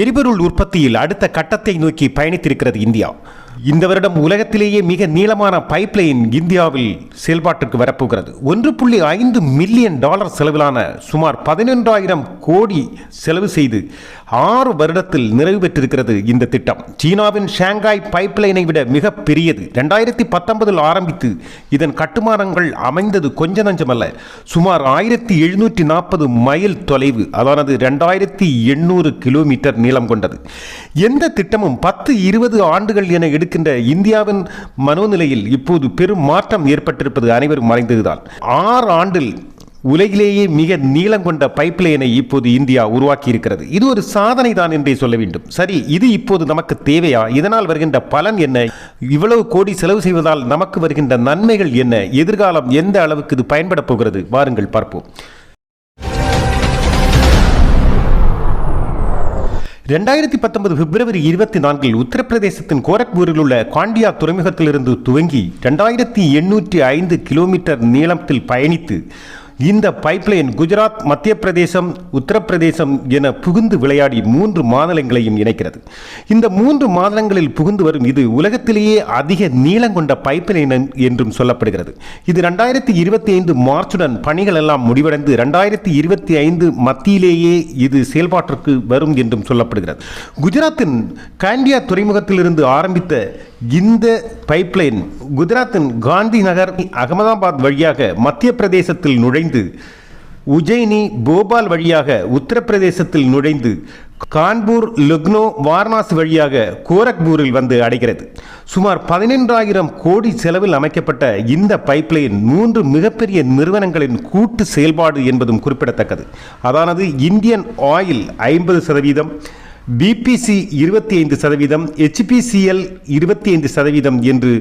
எரிபொருள் உற்பத்தியில் அடுத்த கட்டத்தை நோக்கி பயணித்திருக்கிறது இந்தியா. இந்த வருடம் உலகத்திலேயே மிக நீளமான பைப்லைன் இந்தியாவில் செயல்பாட்டிற்கு வரப்போகிறது. ஒன்று புள்ளி ஐந்து மில்லியன் டாலர் செலவிலான சுமார் பதினொன்றாயிரம் கோடி செலவு செய்து ஆறு வருடத்தில் நிறைவு பெற்றிருக்கிறது இந்த திட்டம். சீனாவின் ஷாங்காய் பைப்லைனை விட மிக பெரியது. ரெண்டாயிரத்தி பத்தொன்பதில் ஆரம்பித்து இதன் கட்டுமானங்கள் அமைந்தது கொஞ்ச நஞ்சமல்ல. சுமார் ஆயிரத்தி எழுநூற்றி நாற்பது மைல் தொலைவு அதானது ரெண்டாயிரத்தி எண்ணூறு கிலோமீட்டர் நீளம் கொண்டது. எந்த திட்டமும் பத்து இருபது ஆண்டுகள் என எடுக்கின்ற இந்தியாவின் மனோநிலையில் இப்போது பெரும் மாற்றம் ஏற்பட்டிருப்பது அனைவரும் மறைந்ததுதான். ஆறு ஆண்டில் உலகிலேயே மிக நீளம் கொண்ட பைப்லைனை இப்போது இந்தியா உருவாக்கி இருக்கிறது இது ஒரு சாதனை தான் என்றே சொல்ல வேண்டும். சரி இது இப்போது நமக்கு தேவையா? இதனால் வருகின்ற பலன் என்ன? இவ்வளவு கோடி செலவு செய்வதால் நமக்கு வருகின்ற நன்மைகள் என்ன? எதிர்காலம் எந்த அளவுக்கு இது பயன்பட போகிறது? வாருங்கள் பார்ப்போம். ரெண்டாயிரத்தி பத்தொன்பது பிப்ரவரி இருபத்தி நான்கில் உத்தரப்பிரதேசத்தின் கோரக்பூரில் உள்ள காண்டியா துறைமுகத்திலிருந்து துவங்கி ரெண்டாயிரத்தி எண்ணூற்றி ஐந்து கிலோமீட்டர் நீளத்தில் பயணித்து இந்த பைப்லைன் குஜராத் மத்திய பிரதேசம் உத்தரப்பிரதேசம் என புகுந்து விளையாடி மூன்று மாநிலங்களையும் இணைக்கிறது. இந்த மூன்று மாநிலங்களில் புகுந்து வரும் இது உலகத்திலேயே அதிக நீளம் கொண்ட பைப்லைன் என்றும் சொல்லப்படுகிறது. இது ரெண்டாயிரத்தி இருபத்தி ஐந்து மார்ச்சுடன் பணிகள் எல்லாம் முடிவடைந்து ரெண்டாயிரத்தி இருபத்தி ஐந்து மத்தியிலேயே இது செயல்பாட்டிற்கு வரும் என்றும் சொல்லப்படுகிறது. குஜராத்தின் காண்டியா துறைமுகத்திலிருந்து ஆரம்பித்த இந்த பைப்லைன் குஜராத்தின் காந்தி நகர் அகமதாபாத் வழியாக மத்திய பிரதேசத்தில் நுழைந்து உஜ்ஜயினி போபால் வழியாக உத்தரப்பிரதேசத்தில் நுழைந்து கான்பூர் லக்னோ வாரணாசி வழியாக கோரக்பூரில் வந்து அடைகிறது. சுமார் பதினெண்டாயிரம் கோடி செலவில் அமைக்கப்பட்ட இந்த பைப்லைன் மூன்று மிகப்பெரிய நிறுவனங்களின் கூட்டு செயல்பாடு என்பதும் குறிப்பிடத்தக்கது. அதானது இந்தியன் ஆயில் ஐம்பது சதவீதம் பிபிசி இருபத்தி ஐந்து சதவீதம் ஹெச்பிசிஎல் இருபத்தி ஐந்து சதவீதம் என்று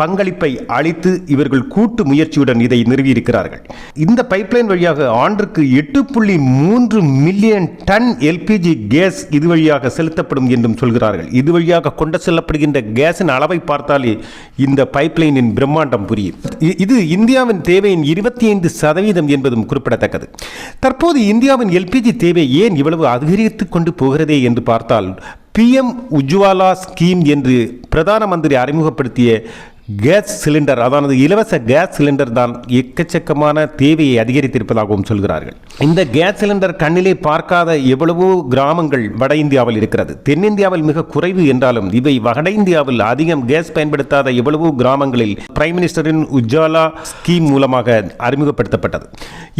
பங்களிப்பை அளித்து இவர்கள் கூட்டு முயற்சியுடன் இதை நிறுவியிருக்கிறார்கள். இந்த பைப்லைன் வழியாக ஆண்டுக்கு எட்டு புள்ளி மூன்று மில்லியன் டன் எல்பிஜி கேஸ் இது வழியாக செலுத்தப்படும் என்றும் சொல்கிறார்கள். இது வழியாக கொண்டு செல்லப்படுகின்ற கேஸின் அளவை பார்த்தாலே இந்த பைப்லைனின் பிரம்மாண்டம் புரியும். இது இந்தியாவின் தேவையின் இருபத்தி ஐந்து சதவீதம் என்பதும் குறிப்பிடத்தக்கது. தற்போது இந்தியாவின் எல்பிஜி தேவை ஏன் இவ்வளவு அதிகரித்து கொண்டு போகிறதே என்று பார்த்தால் பிஎம் உஜ்வாலா ஸ்கீம் என்று பிரதான மந்திரி அறிமுகப்படுத்திய கேஸ் சிலிண்டர் அதானது இலவச கேஸ் சிலிண்டர் தான் எக்கச்சக்கமான தேவையை அதிகரித்திருப்பதாகவும் சொல்கிறார்கள். இந்த கேஸ் சிலிண்டர் கண்ணிலே பார்க்காத எவ்வளவோ கிராமங்கள் வட இந்தியாவில் இருக்கிறது. தென்னிந்தியாவில் மிக குறைவு என்றாலும் இவை வட இந்தியாவில் அதிகம் கேஸ் பயன்படுத்தாத எவ்வளவோ கிராமங்களில் பிரைம் மினிஸ்டரின் உஜ்வாலா ஸ்கீம் மூலமாக அறிமுகப்படுத்தப்பட்டது.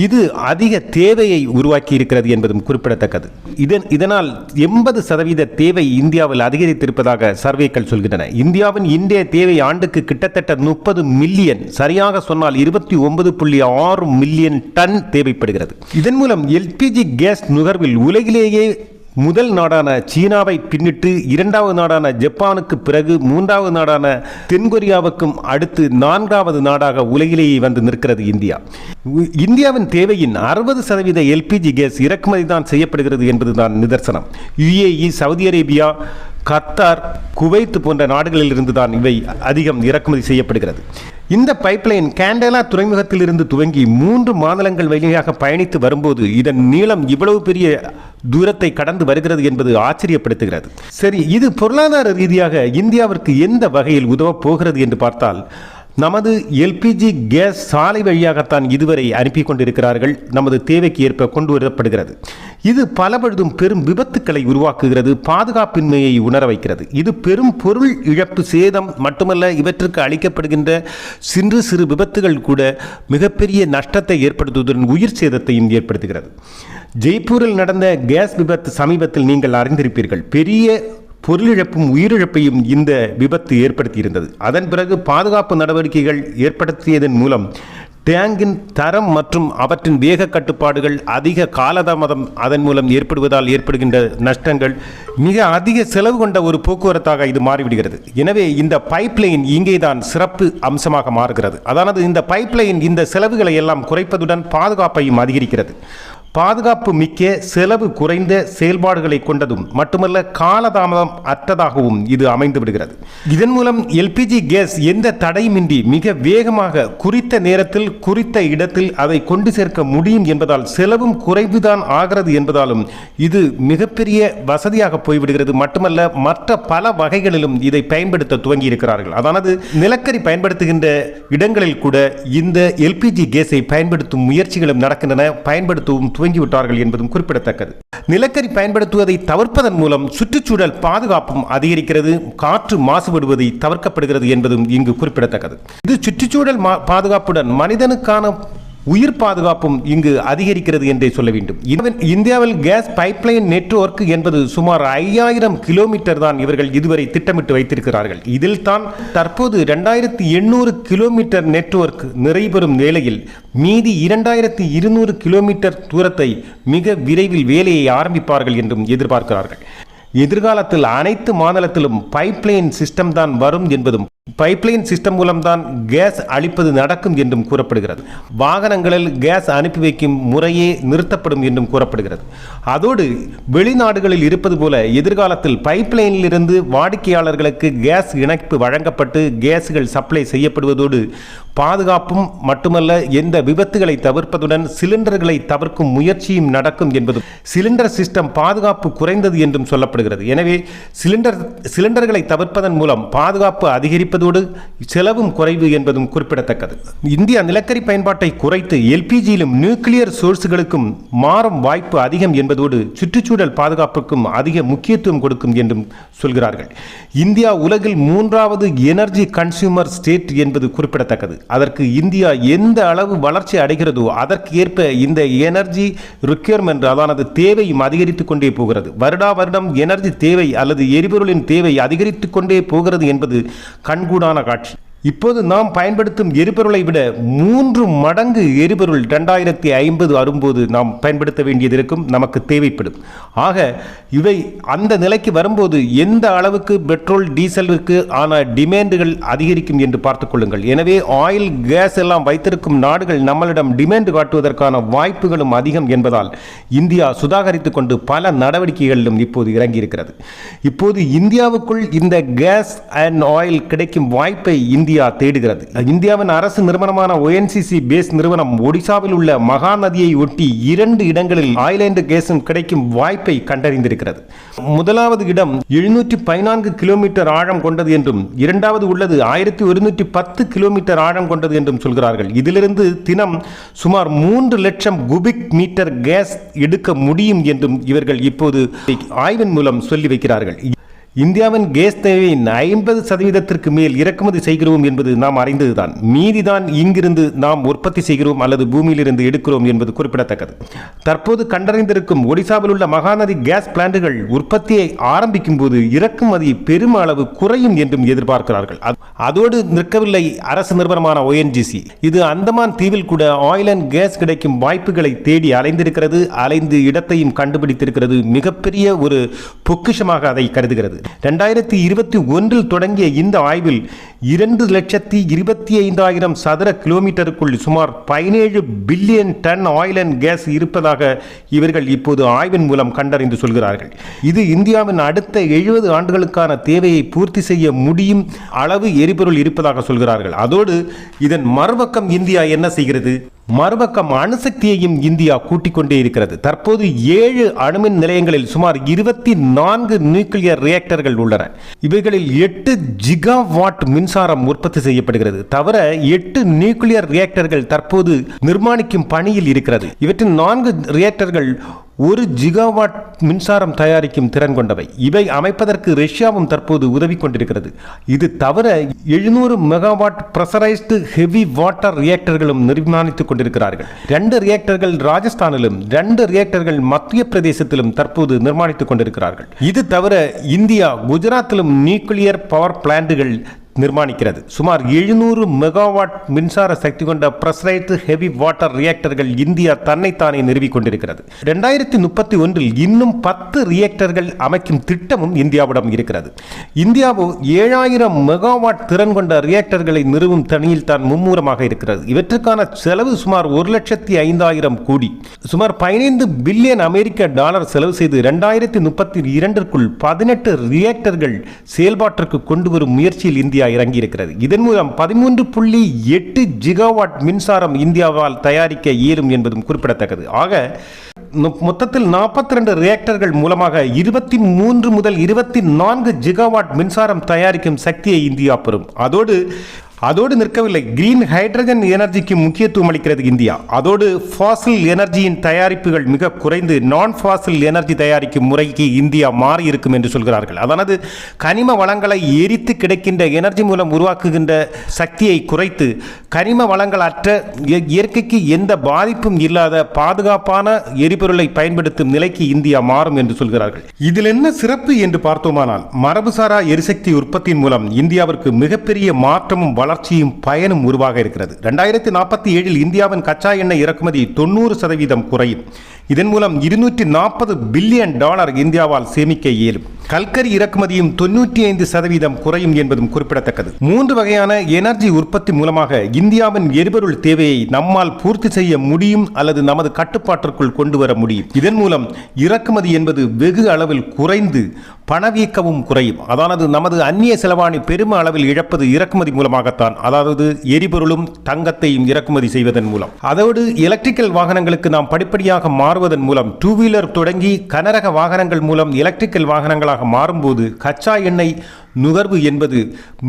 இது அதிக தேவையை உருவாக்கி இருக்கிறது என்பதும் குறிப்பிடத்தக்கது. இதன் இதனால் எண்பது சதவீத தேவை இந்தியாவில் அதிகரித்திருப்பதாக சர்வேக்கள் சொல்கின்றன. இந்தியாவின் இந்திய தேவை ஆண்டுக்கு கிட்டத்தட்ட முப்பது மில்லியன் சரியாக சொன்னால் இருபத்தி ஒன்பது புள்ளி ஆறு மில்லியன் டன் தேவைப்படுகிறது. இதன் மூலம் எல்பிஜி கேஸ் நுகர்வில் உலகிலேயே முதல் நாடான சீனாவை பின்னிட்டு இரண்டாவது நாடான ஜப்பானுக்கு பிறகு மூன்றாவது நாடான தென்கொரியாவுக்கும் அடுத்து நான்காவது நாடாக உலகிலேயே வந்து நிற்கிறது இந்தியா. இந்தியாவின் தேவையின் அறுபது சதவீத எல்பிஜி கேஸ் இறக்குமதி தான் செய்யப்படுகிறது என்பதுதான் நிதர்சனம். UAE Saudi Arabia Qatar Kuwait போன்ற நாடுகளில் இருந்துதான் இவை அதிகம் இறக்குமதி செய்யப்படுகிறது. இந்த பைப்லைன் கேண்டலா துறைமுகத்தில் இருந்து துவங்கி மூன்று மாநிலங்கள் வழியாக பயணித்து வரும்போது இதன் நீளம் இவ்வளவு பெரிய தூரத்தை கடந்து வருகிறது என்பது ஆச்சரியப்படுத்துகிறது. சரி இது பொருளாதார ரீதியாக இந்தியாவிற்கு எந்த வகையில் உதவப் போகிறது என்று பார்த்தால் நமது எல்பிஜி கேஸ் சாலை வழியாகத்தான் இதுவரை அனுப்பி கொண்டிருக்கிறார்கள் நமது தேவைக்கு ஏற்ப கொண்டு வரப்படுகிறது. இது பலபொழுதும் பெரும் விபத்துக்களை உருவாக்குகிறது பாதுகாப்பின்மையை உணர வைக்கிறது. இது பெரும் பொருள் இழப்பு சேதம் மட்டுமல்ல இவற்றுக்கு அளிக்கப்படுகின்ற சிறு சிறு விபத்துகள் கூட மிகப்பெரிய நஷ்டத்தை ஏற்படுத்துவதுடன் உயிர் சேதத்தையும் ஏற்படுத்துகிறது. ஜெய்ப்பூரில் நடந்த கேஸ் விபத்து சமீபத்தில் நீங்கள் அறிந்திருப்பீர்கள். பெரிய பொருளிழப்பும் உயிரிழப்பையும் இந்த விபத்து ஏற்படுத்தியிருந்தது. அதன் பிறகு பாதுகாப்பு நடவடிக்கைகள் ஏற்படுத்தியதன் மூலம் டேங்கின் தரம் மற்றும் அவற்றின் வேக கட்டுப்பாடுகள் அதிக காலதாமதம் அதன் மூலம் ஏற்படுவதால் ஏற்படுகின்ற நஷ்டங்கள் மிக அதிக செலவு கொண்ட ஒரு போக்குவரத்தாக இது மாறிவிடுகிறது. எனவே இந்த பைப்லைன் இங்கேதான் சிறப்பு அம்சமாக மாறுகிறது. அதானது இந்த பைப்லைன் இந்த செலவுகளை எல்லாம் குறைப்பதுடன் பாதுகாப்பையும் அதிகரிக்கிறது. பாதுகாப்பு மிக்க செலவு குறைந்த செயல்பாடுகளை கொண்டதும் மட்டுமல்ல காலதாமதம் அற்றதாகவும் இது அமைந்து விடுகிறது. இதன் மூலம் எல்பிஜி கேஸ் எந்த தடையுமின்றி மிக வேகமாக குறித்த நேரத்தில் குறித்த இடத்தில் அதை கொண்டு சேர்க்க முடியும் என்பதால் செலவும் குறைவுதான் ஆகிறது என்பதாலும் இது மிகப்பெரிய வசதியாக போய்விடுகிறது. மட்டுமல்ல மற்ற பல வகைகளிலும் இதை பயன்படுத்த துவங்கி இருக்கிறார்கள் அதானது நிலக்கரி பயன்படுத்துகின்ற இடங்களில் கூட இந்த எல்பிஜி கேஸை பயன்படுத்தும் முயற்சிகளும் நடக்கின்றன. பயன்படுத்தவும் துவங்கிவிட்டார்கள் என்பதும் குறிப்பிடத்தக்கது. நிலக்கரி பயன்படுத்துவதை தவிர்ப்பதன் மூலம் சுற்றுச்சூழல் பாதுகாப்பும் அதிகரிக்கிறது காற்று மாசுபடுவதை தவிர்க்கப்படுகிறது என்பதும் இங்கு குறிப்பிடத்தக்கது. இது சுற்றுச்சூழல் மா- பாதுகாப்புடன் மனிதனுக்கான உயிர் பாதுகாப்பும் இங்கு அதிகரிக்கிறது என்றே சொல்ல வேண்டும். இந்தியாவில்- இந்தியாவில் கேஸ் பைப்லைன் நெட்வொர்க் என்பது சுமார் ஐயாயிரம் கிலோமீட்டர் தான் இவர்கள் இதுவரை திட்டமிட்டு வைத்திருக்கிறார்கள். இதில் தான் தற்போது இரண்டாயிரத்தி எண்ணூறு கிலோமீட்டர் நெட்வொர்க் நிறைபெறும் வேளையில் மீதி இரண்டாயிரத்தி இருநூறு கிலோமீட்டர் தூரத்தை மிக விரைவில் வேலையை ஆரம்பிப்பார்கள் என்றும் எதிர்பார்க்கிறார்கள். எதிர்காலத்தில் அனைத்து மாநிலத்திலும் பைப்லைன் சிஸ்டம் தான் வரும் என்பதும் பைப்லைன் சிஸ்டம் மூலம்தான் கேஸ் அளிப்பது நடக்கும் என்றும் கூறப்படுகிறது. வாகனங்களில் கேஸ் அனுப்பி வைக்கும் முறையே நிறுத்தப்படும் என்றும் கூறப்படுகிறது. அதோடு வெளிநாடுகளில் இருப்பது போல எதிர்காலத்தில் பைப்லைனில் இருந்து வாடிக்கையாளர்களுக்கு கேஸ் இணைப்பு வழங்கப்பட்டு கேஸ்கள் சப்ளை செய்யப்படுவதோடு பாதுகாப்பும் மட்டுமல்ல எந்த விபத்துகளை தவிர்ப்பதுடன் சிலிண்டர்களை தவிர்க்கும் முயற்சியும் நடக்கும் என்பதும் சிலிண்டர் சிஸ்டம் பாதுகாப்பு குறைந்தது என்றும் சொல்லப்படுகிறது. எனவே சிலிண்டர் சிலிண்டர்களை தவிர்ப்பதன் மூலம் பாதுகாப்பு அதிகரிப்பதோடு செலவும் குறைவு என்பதும் குறிப்பிடத்தக்கது. இந்தியா நிலக்கரி பயன்பாட்டை குறைத்து எல்பிஜியிலும் நியூக்ளியர் சோர்ஸ்களுக்கும் மாறும் வாய்ப்பு அதிகம் என்பதோடு சுற்றுச்சூழல் பாதுகாப்புக்கும் அதிக முக்கியத்துவம் கொடுக்கும் என்றும் சொல்கிறார்கள். இந்தியா உலகில் மூன்றாவது எனர்ஜி கன்சியூமர் ஸ்டேட் என்பது குறிப்பிடத்தக்கது. அதற்கு இந்தியா எந்த அளவு வளர்ச்சி அடைகிறதோ அதற்கு ஏற்ப இந்த எனர்ஜி ரிக்யர்மெண்ட் அதானது தேவையும் அதிகரித்துக் கொண்டே போகிறது. வருடா வருடம் எனர்ஜி தேவை அல்லது எரிபொருளின் தேவை அதிகரித்துக் கொண்டே போகிறது என்பது கண்கூடான காட்சி. இப்போது நாம் பயன்படுத்தும் எரிபொருளை விட மூன்று மடங்கு எரிபொருள் ரெண்டாயிரத்தி ஐம்பது வரும்போது நாம் பயன்படுத்த வேண்டியது இருக்கும் நமக்கு தேவைப்படும். ஆக இவை அந்த நிலைக்கு வரும்போது எந்த அளவுக்கு பெட்ரோல் டீசலுக்கு ஆன டிமாண்டுகள் அதிகரிக்கும் என்று பார்த்துக்கொள்ளுங்கள் எனவே ஆயில் கேஸ் எல்லாம் வைத்திருக்கும் நாடுகள் நம்மளிடம் டிமாண்ட் காட்டுவதற்கான வாய்ப்புகளும் அதிகம் என்பதால் இந்தியா சுதாகரித்துக் கொண்டு பல நடவடிக்கைகளிலும் இப்போது இறங்கியிருக்கிறது. இப்போது இந்தியாவுக்குள் இந்த கேஸ் அண்ட் ஆயில் கிடைக்கும் வாய்ப்பை இந்தியா இந்தியா தேடுகிறது. இந்தியாவின் அரசு நிறுவனமான ONCC பேஸ் நிறுவனம் ஒடிசாவில் உள்ள மகா நதியை ஒட்டி இரண்டு இடங்களில் ஆயில் அண்ட் கேஸும் கிடைக்கும் வாய்ப்பை கண்டறிந்திருக்கிறது. முதலாவது இடம் எழுநூற்றி பதினான்கு கிலோமீட்டர் ஆழம் கொண்டது என்றும் இரண்டாவது உள்ளது ஆயிரத்தி ஒருநூற்றி பத்து கிலோமீட்டர் ஆழம் கொண்டது என்றும் சொல்கிறார்கள். இதிலிருந்து தினம் சுமார் மூன்று லட்சம் குபிக் மீட்டர் கேஸ் எடுக்க முடியும் என்றும் இவர்கள் இப்போது ஆய்வின் மூலம் சொல்லி வைக்கிறார்கள். இந்தியாவின் கேஸ் தேவையின் ஐம்பது சதவீதத்திற்கு மேல் இறக்குமதி செய்கிறோம் என்பது நாம் அறிந்ததுதான். மீதிதான் இங்கிருந்து நாம் உற்பத்தி செய்கிறோம் அல்லது பூமியிலிருந்து எடுக்கிறோம் என்பது குறிப்பிடத்தக்கது. தற்போது கண்டறிந்திருக்கும் ஒடிசாவில் உள்ள மகாநதி கேஸ் பிளான்ட்டுகள் உற்பத்தியை ஆரம்பிக்கும் போது இறக்குமதி பெரும் அளவு குறையும் என்றும் எதிர்பார்க்கிறார்கள். அது- அதோடு நிற்கவில்லை அரசு நிறுவனமான ஓஎன்ஜிசி இது அந்தமான் தீவில் கூட ஆயில் அண்ட் கேஸ் கிடைக்கும் வாய்ப்புகளை தேடி அலைந்திருக்கிறது. அலைந்து இடத்தையும் கண்டுபிடித்திருக்கிறது. மிகப்பெரிய ஒரு பொக்கிஷமாக அதை கருதுகிறது. ரெண்டாயிரத்தி இருபத்தி ஒன்றில் தொடங்கிய இந்த ஆய்வில் இரண்டு லட்சத்தி இருபத்தி ஐந்தாயிரம் சதுர கிலோமீட்டருக்குள் சுமார் பதினேழு billion ton oil and gas இருப்பதாக இவர்கள் இப்போது ஆய்வின் மூலம் கண்டறிந்து சொல்கிறார்கள். இது இந்தியாவின் அடுத்த எழுபது ஆண்டுகளுக்கான தேவையை பூர்த்தி செய்ய முடியும் அளவு எரிபொருள் இருப்பதாக சொல்கிறார்கள். அதோடு இதன் மறுபக்கம் இந்தியா என்ன செய்கிறது? மறுபக்கம் அணுசக்தியையும் இந்தியா கூட்டிக் கொண்டே இருக்கிறது. தற்போது ஏழு அணுமின் நிலையங்களில் சுமார் இருபத்தி நான்கு நியூக்ளியர் ரியாக்டர்கள் உள்ளன. இவைகளில் எட்டு ஜிகாவாட் மின்சாரம் உற்பத்தி செய்யப்படுகிறது. தவிர எட்டு நியூக்ளியர் ரியாக்டர்கள் தற்போது நிர்மாணிக்கும் பணியில் இருக்கிறது. இவற்றின் நான்கு ரியாக்டர்கள் ஒரு ஜிகாவாட் மின்சாரம் தயாரிக்கும் திறன் கொண்டவை. இவை அமைப்பதற்கு ரஷ்யாவும் தற்போது உதவி கொண்டிருக்கிறது. இது தவிர எழுநூறு மெகாவாட் பிரஷரைஸ்டு ஹெவி வாட்டர் ரியாக்டர்களும் நிர்மாணித்துக் கொண்டிருக்கிறார்கள். ரெண்டு ரியாக்டர்கள் ராஜஸ்தானிலும் ரெண்டு ரியாக்டர்கள் மத்திய பிரதேசத்திலும் தற்போது நிர்மாணித்துக் கொண்டிருக்கிறார்கள். இது தவிர இந்தியா குஜராத்திலும் நியூக்ளியர் பவர் பிளான்ட்டுகள் நிர்மாணிக்கிறது. சுமார் எழுநூறு மெகாவாட் மின்சார சக்தி கொண்ட பிரஸ்ரைட் ஹெவி வாட்டர் ரியாக்டர்கள் இந்தியா தன்னைத்தானே நிறுவிக் கொண்டிருக்கிறது. ரெண்டாயிரத்தி முப்பத்தி ஒன்றில் இன்னும் பத்து ரியாக்டர்கள் அமைக்கும் திட்டமும் இந்தியாவிடம் இருக்கிறது. இந்தியாவோ ஏழாயிரம் மெகாவாட் திறன் கொண்ட ரியாக்டர்களை நிறுவும் தனியில் தான் மும்முரமாக இருக்கிறது. இவற்றுக்கான செலவு சுமார் ஒரு லட்சத்தி ஐந்தாயிரம் கோடி. சுமார் பதினைந்து பில்லியன் அமெரிக்க டாலர் செலவு செய்து ரெண்டாயிரத்தி முப்பத்தி இரண்டிற்குள் பதினெட்டு ரியாக்டர்கள் செயல்பாட்டிற்கு கொண்டு வரும் முயற்சியில் இந்தியா இறங்கியிருக்கிறது. இதன் மூலம் பதிமூன்று புள்ளி எட்டு ஜிகாவாட் மின்சாரம் இந்தியாவால் தயாரிக்க இயலும் என்பதும் குறிப்பிடத்தக்கது. ஆக மொத்தத்தில் நாற்பத்தி ரெண்டு ரியாக்டர்கள் மூலமாக இருபத்தி மூன்று முதல் இருபத்தி நான்கு ஜிகாவாட் மின்சாரம் தயாரிக்கும் சக்தியை இந்தியா பெறும். அதோடு அதோடு நிற்கவில்லை. கிரீன் ஹைட்ரஜன் எனர்ஜிக்கு முக்கியத்துவம் அளிக்கிறது இந்தியா. அதோடு ஃபாசில் எனர்ஜியின் தயாரிப்புகள் மிக குறைந்து நான் ஃபாசில் எனர்ஜி தயாரிக்கும் முறைக்கு இந்தியா மாறி இருக்கும் என்று சொல்கிறார்கள். அதானது கனிம வளங்களை எரித்து கிடைக்கின்ற எனர்ஜி மூலம் உருவாக்குகின்ற சக்தியை குறைத்து கனிம வளங்கள் அற்ற இய- இயற்கைக்கு எந்த பாதிப்பும் இல்லாத பாதுகாப்பான எரிபொருளை பயன்படுத்தும் நிலைக்கு இந்தியா மாறும் என்று சொல்கிறார்கள். இதில் என்ன சிறப்பு என்று பார்த்தோமானால் மரபுசாரா எரிசக்தி உற்பத்தியின் மூலம் இந்தியாவிற்கு மிகப்பெரிய மாற்றமும் வளர்ச்சியும் பயனும் உருவாக இருக்கிறது. ரெண்டாயிரத்தி நாற்பத்தி ஏழில் இந்தியாவின் கச்சா எண்ணெய் இறக்குமதி தொண்ணூறு சதவீதம் குறையும். இதன் மூலம் இருநூற்றி நாற்பது பில்லியன் டாலர் இந்தியாவால் சேமிக்க இயலும். கல்கரி இறக்குமதியும் தொண்ணூற்றி ஐந்து சதவீதம் குறையும் என்பதும் குறிப்பிடத்தக்கது. மூன்று வகையான எனர்ஜி உற்பத்தி மூலமாக இந்தியாவின் எரிபொருள் தேவையை நம்மால் பூர்த்தி செய்ய முடியும் அல்லது நமது கட்டுப்பாட்டிற்குள் கொண்டு வர முடியும். இதன் மூலம் இறக்குமதி என்பது வெகு அளவில் குறைந்து பணவீக்கமும் குறையும். அதானது நமது அந்நிய செலவாணி பெரும அளவில் இழப்பது இறக்குமதி மூலமாகத்தான். அதாவது எரிபொருளும் தங்கத்தையும் இறக்குமதி செய்வதன் மூலம். அதோடு எலக்ட்ரிக்கல் வாகனங்களுக்கு நாம் படிப்படியாக மாறுவதன் மூலம் டூ வீலர் தொடங்கி கனரக வாகனங்கள் மூலம் எலக்ட்ரிக்கல் வாகனங்களாக மாறும்போது கச்சா எண்ணெய் நுகர்வு என்பது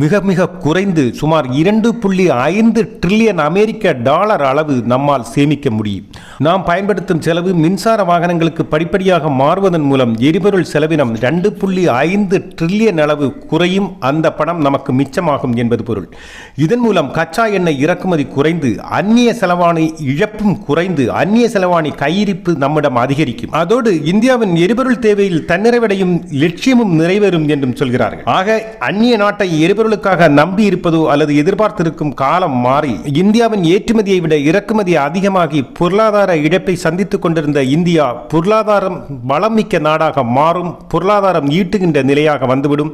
மிக மிக குறைந்து சுமார் இரண்டு புள்ளி ஐந்து ட்ரில்லியன் அமெரிக்க டாலர் அளவு நம்மால் சேமிக்க முடியும். நாம் பயன்படுத்தும் செலவு மின்சார வாகனங்களுக்கு படிப்படியாக மாறுவதன் மூலம் எரிபொருள் செலவினம் ரெண்டு புள்ளி ஐந்து ட்ரில்லியன் அளவு குறையும் அந்த பணம் நமக்கு மிச்சமாகும் என்பது பொருள். இதன் மூலம் கச்சா எண்ணெய் இறக்குமதி குறைந்து அந்நிய செலவாணி இழப்பும் குறைந்து அந்நிய செலவாணி கையிருப்பு நம்மிடம் அதிகரிக்கும். அதோடு இந்தியாவின் எரிபொருள் தேவையில் தன்னிறைவடையும் லட்சியமும் நிறைவேறும் என்றும் சொல்கிறார்கள். ஆக அந்நிய நாட்டை எரிபொருளுக்காக நம்பி இருப்பதோ அல்லது எதிர்பார்த்திருக்கும் காலம் மாறி இந்தியாவின் ஏற்றுமதியை விட இறக்குமதி அதிகமாகி பொருளாதார இழப்பை சந்தித்துக் கொண்டிருந்த இந்தியா பொருளாதாரம் வளம் மிக்க நாடாக மாறும் பொருளாதாரம் ஈட்டுகின்ற நிலையாக வந்துவிடும்.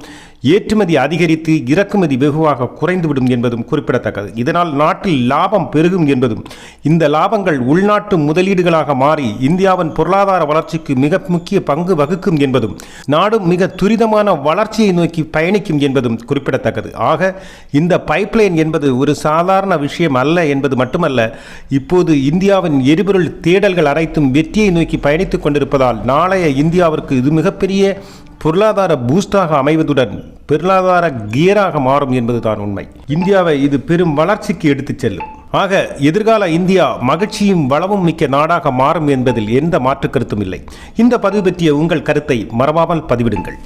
ஏற்றுமதி அதிகரித்து இறக்குமதி வெகுவாக குறைந்துவிடும் என்பதும் குறிப்பிடத்தக்கது. இதனால் நாட்டில் லாபம் பெருகும் என்பதும் இந்த லாபங்கள் உள்நாட்டு முதலீடுகளாக மாறி இந்தியாவின் பொருளாதார வளர்ச்சிக்கு மிக முக்கிய பங்கு வகுக்கும் என்பதும் நாடும் மிக துரிதமான வளர்ச்சியை நோக்கி பயணிக்கும் என்பதும் குறிப்பிடத்தக்கது. ஆக இந்த பைப்லைன் என்பது ஒரு சாதாரண விஷயம் அல்ல என்பது மட்டுமல்ல இப்போது இந்தியாவின் எரிபொருள் தேடல்கள் அனைத்தும் வெற்றியை நோக்கி பயணித்துக் கொண்டிருப்பதால் நாளைய இந்தியாவிற்கு இது மிகப்பெரிய பொருளாதார பூஸ்டாக அமைவதுடன் பொருளாதார கியராக மாறும் என்பதுதான் உண்மை. இந்தியாவை இது பெரும் வளர்ச்சிக்கு எடுத்துச் செல்லும். ஆக எதிர்கால இந்தியா மகிழ்ச்சியும் வளமும் மிக்க நாடாக மாறும் என்பதில் எந்த மாற்று கருத்தும் இல்லை. இந்த பதிவு பற்றிய உங்கள் கருத்தை மறவாமல் பதிவிடுங்கள்.